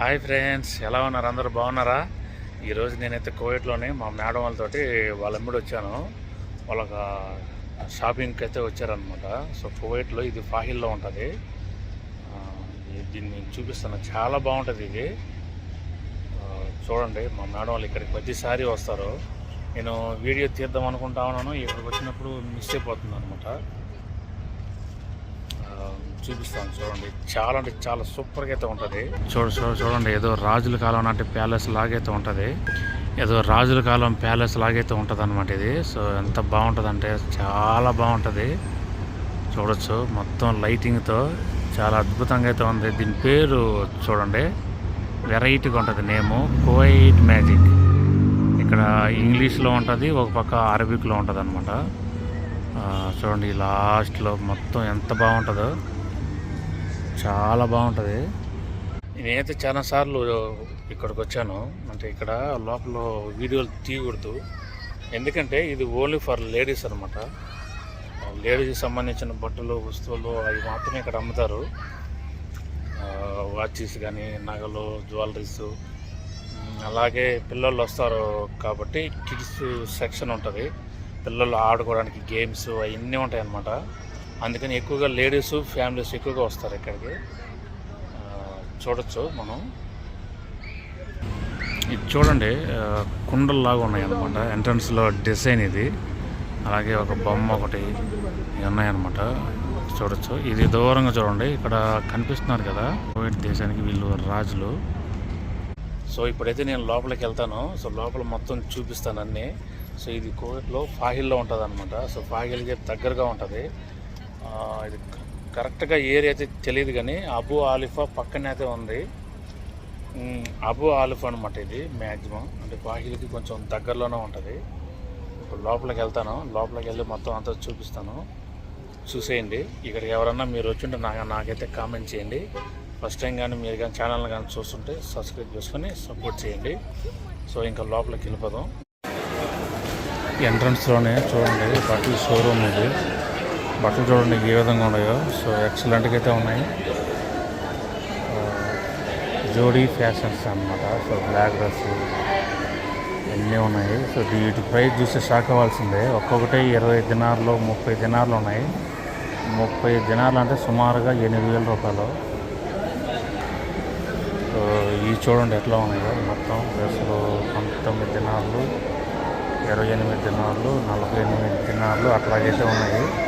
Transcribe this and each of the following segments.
Hi friends ఎలా ఉన్నారు? అందరూ బాగున్నారా? ఈరోజు నేనైతే కోవిడ్లోనే మా మేడం వాళ్ళతోటి వాళ్ళ ఎమ్మడి వచ్చాను. వాళ్ళ షాపింగ్కి అయితే వచ్చారనమాట సో కోవిడ్లో ఇది ఫాహిల్లో ఉంటుంది. దీన్ని నేను దీన్ని చూపిస్తాను. చాలా బాగుంటుంది ఇది. చూడండి మా మేడం వాళ్ళు ఇక్కడికి ప్రతిసారి వస్తారు. నేను వీడియో తీద్దాం అనుకుంటా ఉన్నాను. ఇక్కడికి వచ్చినప్పుడు మిస్ అయిపోతుంది అనమాట చూపిస్తాను చూడండి. చాలా అంటే చాలా సూపర్గా అయితే ఉంటుంది. చూడ చూడ చూడండి ఏదో రాజుల కాలం నాటి ప్యాలెస్ లాగైతే ఉంటుంది. ఏదో రాజుల కాలం ప్యాలెస్ లాగైతే ఉంటుంది అనమాట ఇది. సో ఎంత బాగుంటుంది అంటే చాలా బాగుంటుంది. చూడొచ్చు మొత్తం లైటింగ్తో చాలా అద్భుతంగా అయితే ఉంది. దీని పేరు చూడండి. వెరైటీగా ఉంటుంది నేము కోయిట్ మ్యాజిక్. ఇక్కడ ఇంగ్లీష్లో ఉంటుంది ఒక పక్క అరబిక్లో ఉంటుంది అనమాట చూడండి లాస్ట్లో మొత్తం ఎంత బాగుంటుందో. చాలా బాగుంటుంది. నేనైతే చాలా సార్లు ఇక్కడికి వచ్చాను అంటే ఇక్కడ లోపల వీడియోలు తీయకూడదు. ఎందుకంటే ఇది ఓన్లీ ఫర్ లేడీస్ అనమాట లేడీస్కి సంబంధించిన బట్టలు వస్తువులు అవి మాత్రమే ఇక్కడ అమ్ముతారు. వాచెస్ కానీ నగలు జ్యువెలరీస్. అలాగే పిల్లలు వస్తారు కాబట్టి కిడ్స్ సెక్షన్ ఉంటుంది. పిల్లలు ఆడుకోవడానికి గేమ్స్ అవన్నీ ఉంటాయి అన్నమాట అందుకని ఎక్కువగా లేడీస్ ఫ్యామిలీస్ ఎక్కువగా వస్తారు ఇక్కడికి. చూడొచ్చు మనం. ఇది చూడండి కుండల్లాగా ఉన్నాయి అన్నమాట ఎంట్రన్స్లో డిజైన్ ఇది. అలాగే ఒక బొమ్మ ఒకటి ఉన్నాయన్నమాట. చూడొచ్చు. ఇది దూరంగా చూడండి. ఇక్కడ కనిపిస్తున్నారు కదా కోవిడ్ దేశానికి వీళ్ళు రాజులు. సో ఇప్పుడైతే నేను లోపలికి వెళ్తాను. సో లోపల మొత్తం చూపిస్తాను అన్నీ. సో ఇది కోవిడ్లో ఫాహిల్లో ఉంటుంది అనమాట సో ఫాహిల్కి దగ్గరగా ఉంటుంది. ఇది కరెక్ట్గా ఏరియా అయితే తెలియదు కానీ అబు ఆలిఫా పక్కనే అయితే ఉంది. అబు ఆలిఫా అనమాట ఇది మ్యాక్సిమం అంటే ఫాహిల్కి కొంచెం దగ్గరలోనే ఉంటుంది. ఇప్పుడు లోపలికి వెళ్తాను. లోపలికి వెళ్ళి మొత్తం అంతా చూపిస్తాను. చూసేయండి. ఇక్కడికి ఎవరన్నా మీరు వచ్చింటే నాకు నాకైతే కామెంట్ చేయండి. ఫస్ట్ టైం కానీ మీరు కానీ ఛానల్ కానీ చూస్తుంటే సబ్స్క్రైబ్ చేసుకొని సపోర్ట్ చేయండి. సో ఇంకా లోపలికి వెళ్ళిపోదాం. ఎంట్రన్స్లోనే చూడండి. బట్టల షోరూమ్ ఇది. బట్టలు చూడండి ఏ విధంగా ఉన్నాయో. సో ఎక్సలెంట్గా అయితే ఉన్నాయి. జోడీ ఫ్యాషన్స్ అన్నమాట. సో బ్లాక్ డ్రెస్ అన్నీ ఉన్నాయి. సో వీటి ప్రైస్ చూస్తే షాక్ అవ్వాల్సిందే. ఒక్కొక్కటి ఇరవై దినార్లు ముప్పై దినార్లు ఉన్నాయి. ముప్పై దినార్లు అంటే సుమారుగా ఎనిమిది వేల రూపాయలు. సో ఇవి చూడండి ఎట్లా ఉన్నాయో. మొత్తం డ్రెస్సులు పంతొమ్మిది దినార్లు ఇరవై ఎనిమిది దినార్లు నలభై ఎనిమిది దినార్లు అట్లాగైతే ఉన్నాయి.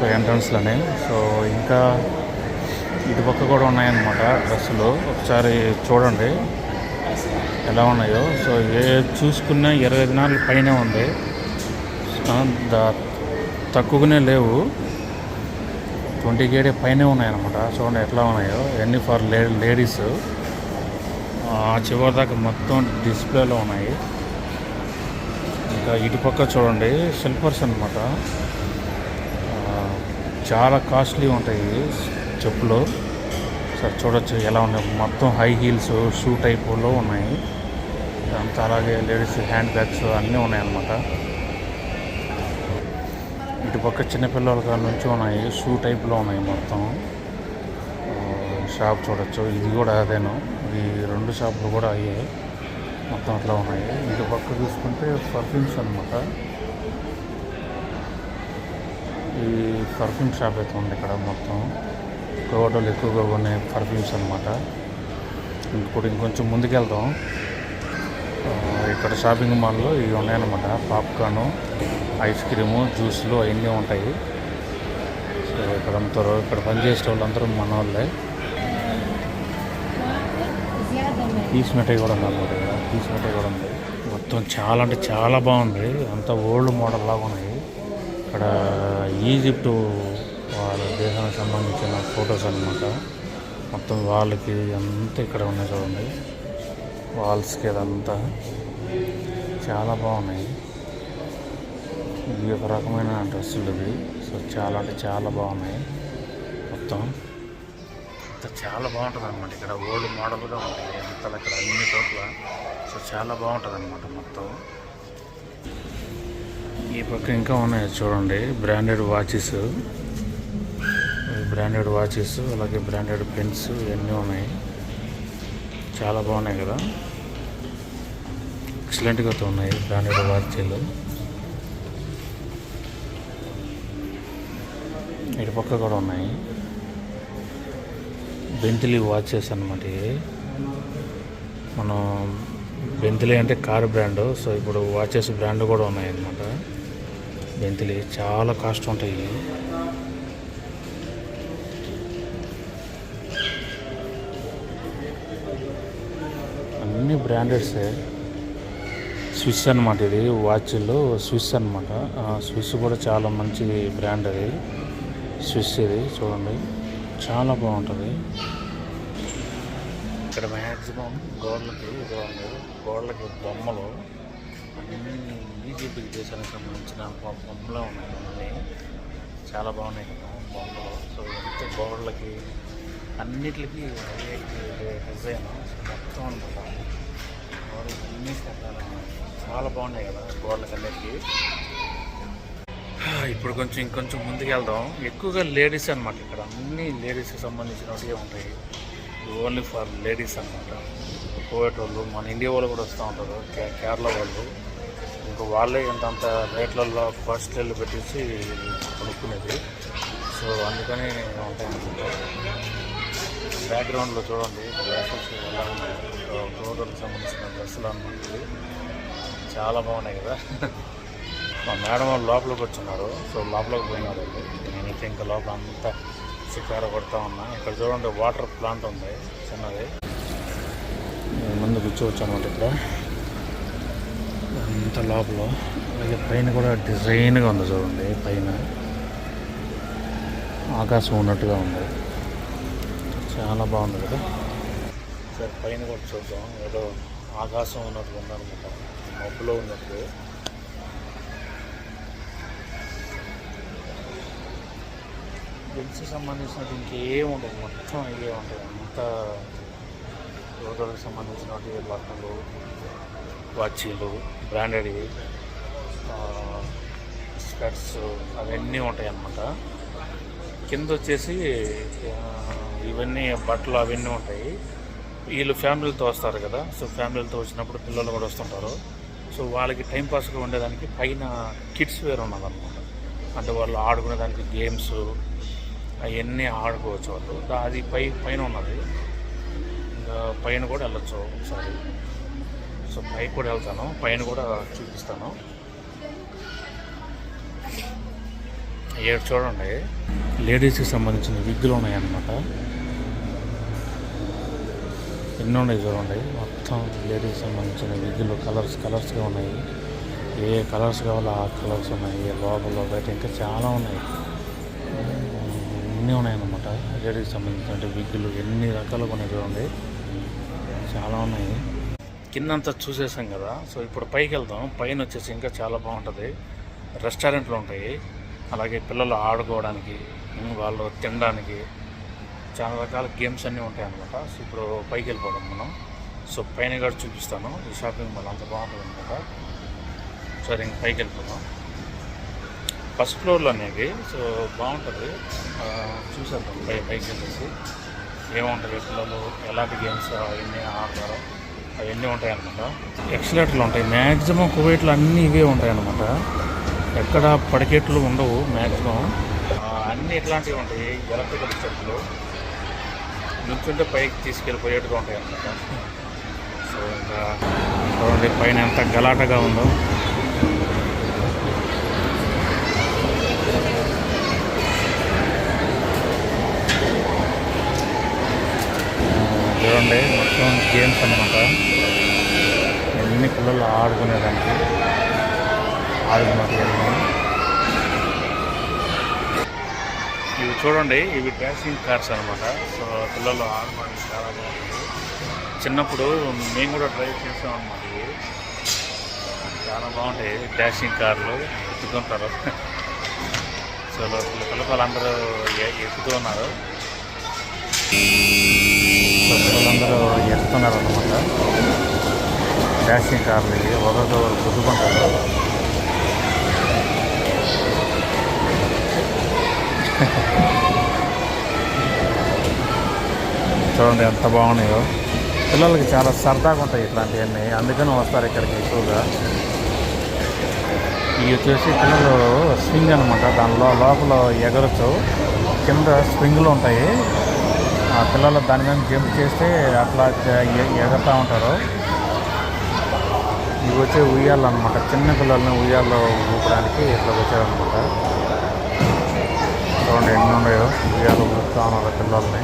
సో ఎంట్రన్స్లోనే. సో ఇంకా ఇటుపక్క కూడా ఉన్నాయన్నమాట డ్రెస్సులు. ఒకసారి చూడండి. ఎలా ఉన్నాయో. సో ఏ చూసుకున్నా ఇరవై దినాల పైన ఉంది. దా తక్కువగానే లేవు. ట్వంటీ కేడే పైన ఉన్నాయన్నమాట. చూడండి ఎట్లా ఉన్నాయో. ఎన్ని ఫర్ లే లేడీస్. ఆ చివరి దాకా మొత్తం డిస్ప్లేలో ఉన్నాయి. ఇంకా ఇటుపక్క చూడండి. సిల్పర్స్ అనమాట చాలా కాస్ట్లీ ఉంటాయి చెప్పులు. సార్ చూడొచ్చు ఎలా ఉన్నాయి. మొత్తం హై హీల్స్ షూ టైపులో ఉన్నాయి. అంతా అలాగే లేడీస్ హ్యాండ్ బ్యాగ్స్ అన్నీ ఉన్నాయన్నమాట. ఇటుపక్క చిన్నపిల్లల కాడ నుంచి ఉన్నాయి. షూ టైప్లో ఉన్నాయి మొత్తం. షాప్ చూడొచ్చు. ఇది కూడా అదేను? ఈ రెండు షాపులు కూడా అయ్యాయి. మొత్తం అట్లా ఉన్నాయి. ఇటు పక్క చూసుకుంటే పర్ఫ్యూమ్స్ అనమాట ఈ పర్ఫ్యూమ్ షాప్ అయితే ఉంది ఇక్కడ మొత్తం. కోవటోలు ఎక్కువగా కొనే పర్ఫ్యూమ్స్ అనమాట ఇప్పుడు ఇంకొంచెం ముందుకెళ్దాం. ఆ, ఇక్కడ షాపింగ్ మాల్లో ఇవి ఉన్నాయన్నమాట. పాప్కార్ను ఐస్ క్రీము జ్యూస్లు అవన్నీ ఉంటాయి. సో ఇక్కడ అందరూ ఇక్కడ పనిచేసే వాళ్ళందరూ మన వాళ్ళే పీస్ మిఠాయి కూడా ఉంది అన్నమాట. ఇక్కడ పీస్ మిఠాయి కూడా ఉంది. మొత్తం చాలా అంటే చాలా బాగుంది. అంత ఓల్డ్ మోడల్ లాగా ఉన్నాయి. ఇక్కడ ఈజిప్టు వాళ్ళ దేశానికి సంబంధించిన ఫొటోస్ అన్నమాట. మొత్తం వాళ్ళకి అంతా ఇక్కడ ఉన్నాయి చూడండి. వాల్స్కి అదంతా చాలా బాగున్నాయి. ఇది ఒక రకమైన డ్రెస్సులు ఇవి. సో చాలా అంటే చాలా బాగున్నాయి. మొత్తం అంత చాలా బాగుంటుంది అనమాట ఇక్కడ ఓల్డ్ మోడల్గా ఉంటాయి అంతా ఇక్కడ అన్ని చోట్ల. సో చాలా బాగుంటుంది అనమాట మొత్తం. ఈ పక్క ఇంకా ఉన్నాయి చూడండి. బ్రాండెడ్ వాచెస్ బ్రాండెడ్ వాచెస్ అలాగే బ్రాండెడ్ పెన్స్ ఇవన్నీ ఉన్నాయి. చాలా బాగున్నాయి కదా. ఎక్సలెంట్గా ఉన్నాయి బ్రాండెడ్ వాచీలు ఇటు పక్క కూడా ఉన్నాయి. బెంతిలీ వాచెస్ అనమాట ఇవి. మనం బెంతిలీ అంటే కార్ బ్రాండ్ సో ఇప్పుడు వాచెస్ బ్రాండ్ కూడా ఉన్నాయి అన్నమాట మెంతులు చాలా కాస్ట్ ఉంటాయి. అన్ని బ్రాండెడ్సే స్విస్ అనమాట ఇది వాచ్లో స్విస్ అనమాట స్విస్ కూడా చాలా మంచి బ్రాండ్ అది. స్విస్ ఇది చూడండి. చాలా బాగుంటుంది. ఇక్కడ మ్యాక్సిమం గోడలకి గోడలకి బొమ్మలు అన్నీ బీజేపీకి దేశానికి సంబంధించిన బొమ్మలో బొమ్మలే ఉన్నాయి చాలా బాగున్నాయి కదా బొమ్మలు. సో ఎంత గోడలకి అన్నిటికి డిజైన్. మొత్తం అనమాట అన్నీ చాలా బాగున్నాయి కదా గోడలకి అన్నిటికీ ఇప్పుడు కొంచెం ఇంకొంచెం ముందుకు వెళ్దాం ఎక్కువగా లేడీస్ అన్నమాట ఇక్కడ. అన్ని లేడీస్కి సంబంధించినవి ఉంటాయి. ఓన్లీ ఫర్ లేడీస్ అనమాట కోవేట్ వాళ్ళు మన ఇండియా వాళ్ళు కూడా వస్తూ ఉంటారు. కే- కేరళ వాళ్ళు. ఇంకా వాళ్ళే ఇంతంత రేట్లలో కాస్ట్లీలు పెట్టేసి కొనుక్కునేది. సో అందుకని ఉంటాయి బ్యాక్గ్రౌండ్లో చూడండి డ్రెస్సెస్ ఎలా ఉన్నాయి. కోవేట్కి సంబంధించిన డ్రెస్సులు అనమాట చాలా బాగున్నాయి కదా. మా మేడం వాళ్ళు లోపలికి వచ్చున్నారు సో లోపలికి పోయినారు నేనైతే ఇంకా లోపల అంతా షికార కొడతా ఉన్నా. ఇక్కడ చూడండి వాటర్ ప్లాంట్ ఉంది చిన్నది. ముందు కూర్చోవచ్చు అనమాట ఇక్కడ. అంత లోపల. అలాగే పైన కూడా డిజైన్గా ఉంది చూడండి పైన. ఆకాశం ఉన్నట్టుగా ఉంది. చాలా బాగుంది కదా. సరే పైన కూడా చూద్దాం. ఏదో ఆకాశం ఉన్నట్టుగా ఉందన్నమాట. మబ్బులో ఉన్నట్టు. జెంట్స్కి సంబంధించినట్టు ఇంకేం ఉండదు. మొత్తం ఇవే ఉంటాయి. అంతా యువతలకు సంబంధించినటువంటి బట్టలు. వాచీలు బ్రాండెడ్వి స్కర్ట్స్ అవన్నీ ఉంటాయి అన్నమాట కింద వచ్చేసి ఇవన్నీ బట్టలు అవన్నీ ఉంటాయి. వీళ్ళు ఫ్యామిలీలతో వస్తారు కదా సో ఫ్యామిలీతో వచ్చినప్పుడు పిల్లలు కూడా వస్తుంటారు. సో వాళ్ళకి టైంపాస్గా ఉండేదానికి పైన కిడ్స్ వేర్ ఉన్నదన్నమాట. అంటే వాళ్ళు ఆడుకునే దానికి గేమ్స్ అవన్నీ ఆడుకోవచ్చు వాళ్ళు. అది పై పైన ఉన్నది. ఇంకా పైన కూడా వెళ్ళచ్చు ఒకసారి. సో పైకి కూడా వెళ్తాను. పైన కూడా చూపిస్తాను. ఏడు చూడండి. లేడీస్కి సంబంధించిన విగ్గులు ఉన్నాయన్నమాట. ఎన్ని ఉన్నాయి చూడండి. మొత్తం లేడీస్కి సంబంధించిన విగ్గులు కలర్స్ కలర్స్గా ఉన్నాయి. ఏ కలర్స్ కావాలో ఆ కలర్స్ ఉన్నాయి. లోపల బయట ఇంకా చాలా ఉన్నాయి. అన్నీ ఉన్నాయన్నమాట. లేడీస్కి సంబంధించిన విగ్గులు ఎన్ని రకాలుగా ఉన్నాయి చూడండి. చాలా ఉన్నాయి. కిందంతా చూసేసాం కదా. సో ఇప్పుడు పైకి వెళ్దాం పైన వచ్చేసి ఇంకా చాలా బాగుంటుంది. రెస్టారెంట్లు ఉంటాయి. అలాగే పిల్లలు ఆడుకోవడానికి వాళ్ళు తినడానికి చాలా రకాల గేమ్స్ అన్నీ ఉంటాయి అనమాట సో ఇప్పుడు పైకి వెళ్ళిపోదాం మనం. సో పైన కూడా చూపిస్తాను. ఈ షాపింగ్ మాల్ అంత బాగుంటుంది అనమాట సరే ఇంక పైకి వెళ్ళిపోదాం ఫస్ట్ ఫ్లోర్లో అనేది సో బాగుంటుంది. చూసేద్దాం. పై పైకి వెళ్ళేసి ఏముంటుంది పిల్లలు? ఎలాంటి గేమ్స్? అవన్నీ ఆడతారో? అవన్నీ ఉంటాయన్నమాట. ఎక్సలేటర్లు ఉంటాయి. మ్యాక్సిమం కువైట్లు అన్నీ ఇవే ఉంటాయన్నమాట. ఎక్కడ పడికెట్లు ఉండవు మ్యాక్సిమం అన్నీ ఇట్లాంటివి ఉంటాయి. ఎలక్ట్రికల్ స్టెప్లు నుంచుంటే పైకి తీసుకెళ్ళిపోయేట్టుగా ఉంటాయి అన్నమాట సో ఇంకా చూడండి పైన ఎంత గలాటగా ఉందో. చూడండి మొత్తం గేమ్స్ అనమాట ఎన్ని పిల్లలు ఆడుకునేదానికి ఆడుకున్నట్టు ఇవి చూడండి ఇవి డాషింగ్ కార్స్ అనమాట సో పిల్లలు ఆడుకోవడానికి చాలా బాగుంటుంది చిన్నప్పుడు మేము కూడా డ్రైవ్ చేసాం అనమాట ఇవి. చాలా బాగుంటాయి డ్యాషింగ్ కార్లు ఎక్కుతుంటారు సో పిల్లలందరూ ఎ- ఎక్కుతూ ఉన్నారు. వాళ్ళందరూ పిల్లలందరూ అనమాట డాషింగ్ కార్లు ఇవి. ఒకరికొకరు గుద్దుకుంటారు చూడండి ఎంత బాగున్నాయో. పిల్లలకి చాలా సరదాగా ఉంటాయి ఇట్లాంటివన్నీ. అందుకని వస్తారు ఇక్కడికి ఎక్కువగా. ఇవి వచ్చేసి పిల్లలు స్వింగ్ అనమాట దానిలో లోపల ఎగరచ్చు. కింద స్ప్రింగ్లు ఉంటాయి. పిల్లలు దాని మీద జంప్ చేస్తే అట్లా జ- ఎగురుతూ ఉంటారు. ఇవి వచ్చే ఉయ్యాలు అనమాట చిన్న పిల్లల్ని ఉయ్యాల్లో ఊపడానికి ఇట్లా వచ్చారనమాట చూడండి ఎన్ని ఉన్నాయో. ఉయ్యాలు ఊపుతా ఉన్నారు పిల్లల్ని.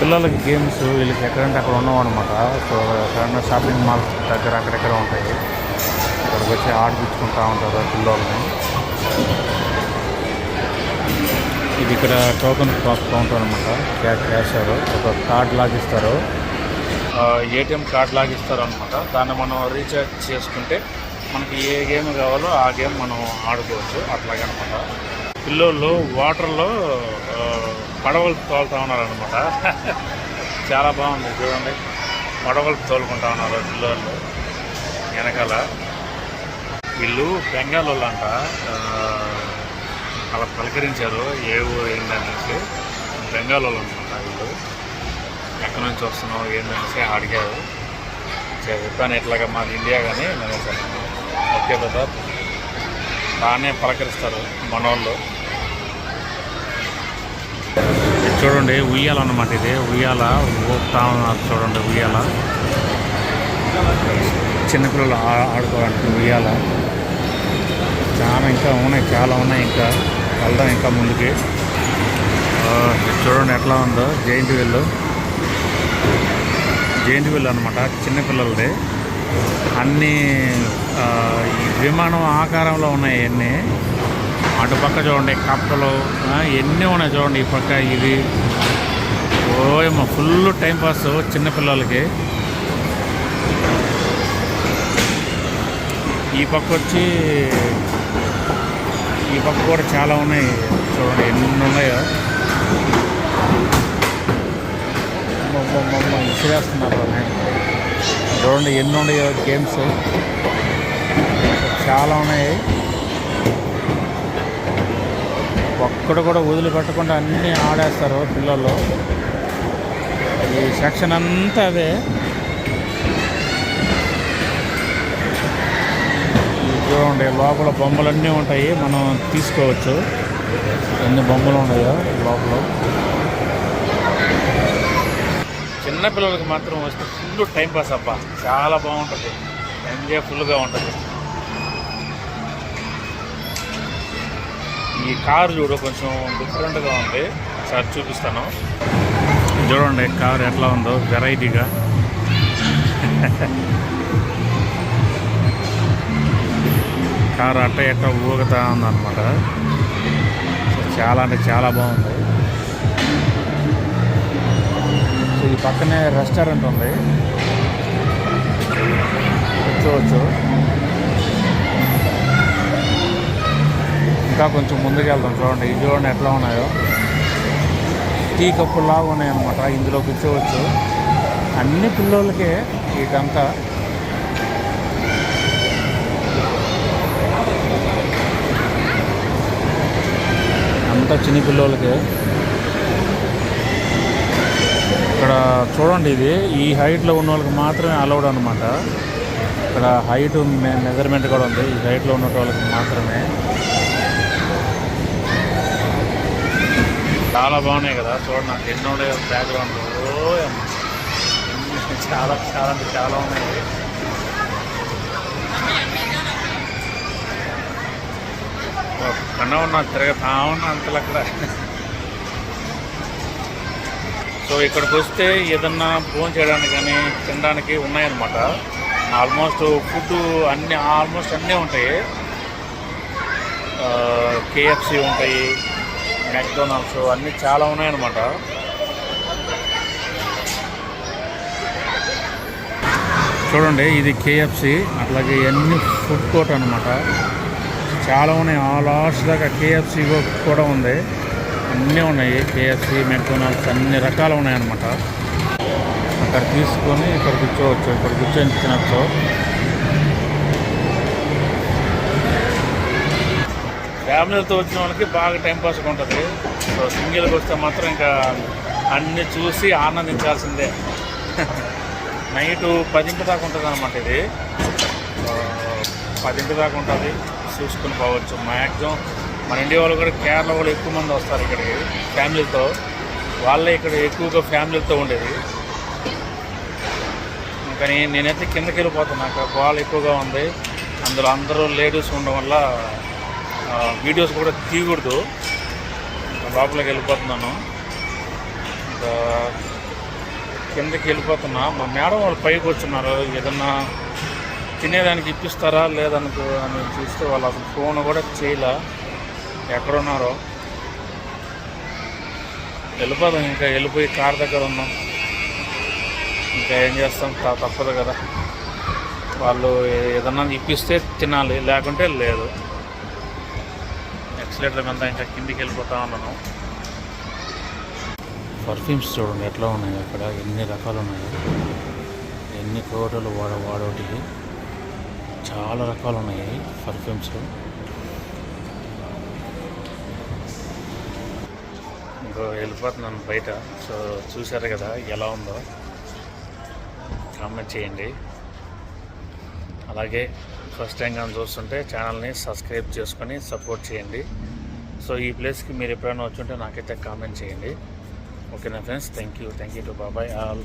పిల్లలకి గేమ్స్ వీళ్ళకి ఎక్కడంటే అక్కడ ఉన్నాం అనమాట సో ఎక్కడన్నా షాపింగ్ మాల్స్ దగ్గర అక్కడెక్కడ ఉంటాయి. ఇక్కడికి వచ్చి ఆడిపించుకుంటూ ఉంటారు పిల్లల్ని. ఇది ఇక్కడ టోకెన్ కౌంటర్ అనమాట క్యాష్ క్యాషర్. ఒక కార్డ్ లాగిస్తారు. ఏటీఎం కార్డ్ లాగిస్తారు అనమాట దాన్ని మనం రీఛార్జ్ చేసుకుంటే మనకి ఏ గేమ్ కావాలో ఆ గేమ్ మనం ఆడుకోవచ్చు. అట్లాగనమాట. పిల్లోళ్ళు వాటర్లో ఆ, పడవలు తోలుతా ఉన్నారనమాట చాలా బాగుంది చూడండి. పడవలు తోలుకుంటా ఉన్నారు పిల్లోళ్ళు వెనకాల. వీళ్ళు బెంగాల్ వాళ్ళు అంట ఆ, అలా పలకరించారు. ఏ ఊరు ఏంటనేసి బెంగాల్ వాళ్ళు అనమాట వీళ్ళు. ఎక్కడి నుంచి వస్తున్నావు ఏంటనేసి అడిగారు. సరే, చెప్పాను ఇట్లాగా మాది ఇండియా కానీ నేను ఓకే బ్రదర్. బాగానే పలకరిస్తారు మనోళ్ళు. ఇది చూడండి ఉయ్యాల అన్నమాట ఇది. ఉయ్యాల ఊపుతా ఉన్నారు చూడండి ఉయ్యాల. చిన్నపిల్లలు ఆడుకోవడానికి ఉయ్యాల. చాలా ఇంకా ఉన్నాయి చాలా ఉన్నాయి ఇంకా. వెళ్దాం ఇంకా ముందుకి. చూడండి ఎట్లా ఉందో జైంట్ వీళ్ళు. జైంట్ వీళ్ళు అనమాట చిన్నపిల్లలది అన్నీ ఈ విమానం ఆకారంలో ఉన్నాయి అన్నీ అటు పక్క చూడండి కప్పలు ఎన్ని ఉన్నాయి చూడండి ఈ పక్క ఇది ఓయమ్మ ఫుల్ టైంపాస్ చిన్నపిల్లలకి ఈ పక్క వచ్చి ఈ పక్క కూడా చాలా ఉన్నాయి. చూడండి ఎన్ని ఉన్నాయో. ఇసిరేస్తున్నారు చూడండి ఎన్ని ఉన్నాయో గేమ్స్ చాలా ఉన్నాయి. ఒక్కడు కూడా వదిలిపెట్టకుండా అన్నీ ఆడేస్తారు పిల్లలు. ఈ సెక్షన్ అంతా అవే చూడండి లోపల బొమ్మలన్నీ ఉంటాయి. మనం తీసుకోవచ్చు. ఎన్ని బొమ్మలు ఉన్నాయో లోపల. చిన్న పిల్లలకి మాత్రం వస్తే ఫుల్ టైం పాస్ అబ్బా. చాలా బాగుంటుంది. ఎంజాయ్ ఫుల్గా ఉంటుంది. ఈ కారు చూడు కొంచెం డిఫరెంట్గా ఉంది. సార్ చూపిస్తాను. చూడండి కారు ఎట్లా ఉందో వెరైటీగా. కారు అట్ట ఎట్ట ఊగుతా ఉందన్నమాట. చాలా అంటే చాలా బాగుంది. సో ఈ పక్కనే రెస్టారెంట్ ఉంది. కూర్చోవచ్చు ఇంకా కొంచెం ముందుకు వెళ్తాం చూడండి. ఇవి చూడండి ఎట్లా ఉన్నాయో. టీ కప్పులాగా ఉన్నాయన్నమాట. ఇందులో కూర్చోవచ్చు. అన్ని పిల్లోళ్ళకే ఇదంతా అంతా చిన్న పిల్లలకి. ఇక్కడ చూడండి ఇది. ఈ హైట్లో ఉన్న వాళ్ళకి మాత్రమే అలౌడ్ అనమాట ఇక్కడ హైట్ మెజర్మెంట్ కూడా ఉంది. ఈ హైట్లో ఉన్న వాళ్ళకి మాత్రమే. చాలా బాగున్నాయి కదా. చూడండి నాకు ఎన్నో ఉన్నాయి బ్యాక్గ్రౌండ్ చాలా చాలా అంటే చాలా ఉన్నాయి. ఒక్కనే ఉన్నా తిరగతా ఉన్నా అంతలు అక్కడ సో ఇక్కడికి వస్తే ఏదన్నా ఫోన్ చేయడానికి కానీ తినడానికి ఉన్నాయన్నమాట. ఆల్మోస్ట్ ఫుడ్ అన్ని ఆల్మోస్ట్ అన్నీ ఉంటాయి. కేఎఫ్సి ఉంటాయి మెక్డొనాల్డ్స్ అన్నీ చాలా ఉన్నాయన్నమాట. చూడండి ఇది కేఎఫ్సి అట్లాగే అన్ని ఫుడ్ కోర్ట్ అనమాట చాలా ఉన్నాయి. ఆ లాస్ట్ దాకా కేఎఫ్సి కూడా ఉంది. అన్నీ ఉన్నాయి. కేఎఫ్సి మెక్డొనాల్డ్స్ అన్ని రకాలు ఉన్నాయన్నమాట. అక్కడ తీసుకొని ఇక్కడ కూర్చోవచ్చు. ఇక్కడ కూర్చొని తినచ్చు. ఫ్యామిలీతో వచ్చిన వాళ్ళకి బాగా టైంపాస్గా ఉంటుంది. సో సింగిల్కి వస్తే మాత్రం ఇంకా అన్ని చూసి ఆనందించాల్సిందే. నైట్ పదింటి దాకా ఉంటుంది అనమాట ఇది పదింటి దాకా ఉంటుంది. చూసుకుని పోవచ్చు. మ్యాక్సిమం మన ఇండియా వాళ్ళు కూడా కేరళ వాళ్ళు ఎక్కువ మంది వస్తారు ఇక్కడికి ఫ్యామిలీతో. వాళ్ళే ఇక్కడ ఎక్కువగా ఫ్యామిలీతో ఉండేది. కానీ నేనైతే కిందకి వెళ్ళిపోతున్నా అక్కడ గోళ ఎక్కువగా ఉంది. అందులో అందరూ లేడీస్ ఉండడం వల్ల వీడియోస్ కూడా తీయకూడదు. లోపలికి వెళ్ళిపోతున్నాను. ఇంకా కిందకి వెళ్ళిపోతున్నా. మా మేడం వాళ్ళు పైకి వచ్చున్నారు. ఏదన్నా తినేదానికి ఇప్పిస్తారా లేదనుకో అని చూస్తే వాళ్ళు అసలు ఫోన్ కూడా చేయలే. ఎక్కడున్నారో. వెళ్ళిపోదాం ఇంకా వెళ్ళిపోయి కార్ దగ్గర ఉన్నాం. ఇంకా ఏం చేస్తాం? తప్పదు కదా. వాళ్ళు ఏదన్నా ఇప్పిస్తే తినాలి లేకుంటే లేదు. ఎక్సలేటర్ మీద ఇంకా కిందికి వెళ్ళిపోతా ఉన్నాను. పర్ఫ్యూమ్స్ చూడండి ఎట్లా ఉన్నాయి అక్కడ? ఎన్ని రకాలు ఉన్నాయి? ఎన్ని కోటలు వాడ వాడోటికి చాలా రకాలు ఉన్నాయి పర్ఫ్యూమ్స్. ఇంకో వెళ్ళిపోతున్నాను బయట. సో చూసారు కదా ఎలా ఉందో. కామెంట్ చేయండి. అలాగే ఫస్ట్ టైం కానీ చూస్తుంటే ఛానల్ని సబ్స్క్రైబ్ చేసుకొని సపోర్ట్ చేయండి. సో ఈ ప్లేస్కి మీరు ఎప్పుడైనా వచ్చుంటే నాకైతే కామెంట్ చేయండి. ఓకేనా friends? Thank you. Thank you to babai. All